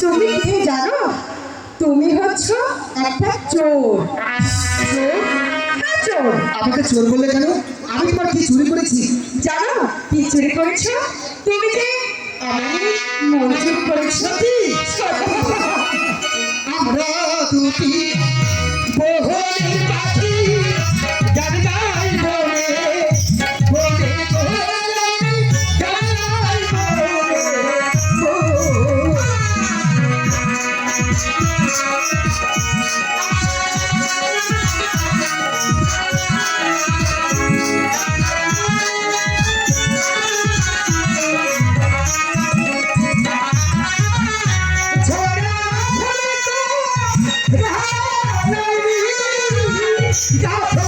তুমি কে জানো? একটা চোর চোর আমাকে চোর বললে কেন? আমি তোমার কি চুরি করেছি? জানো? কি চুরি করেছ? তুমি যে আমি মন চুরি করেছ সত্যি? আমরা দুটি তো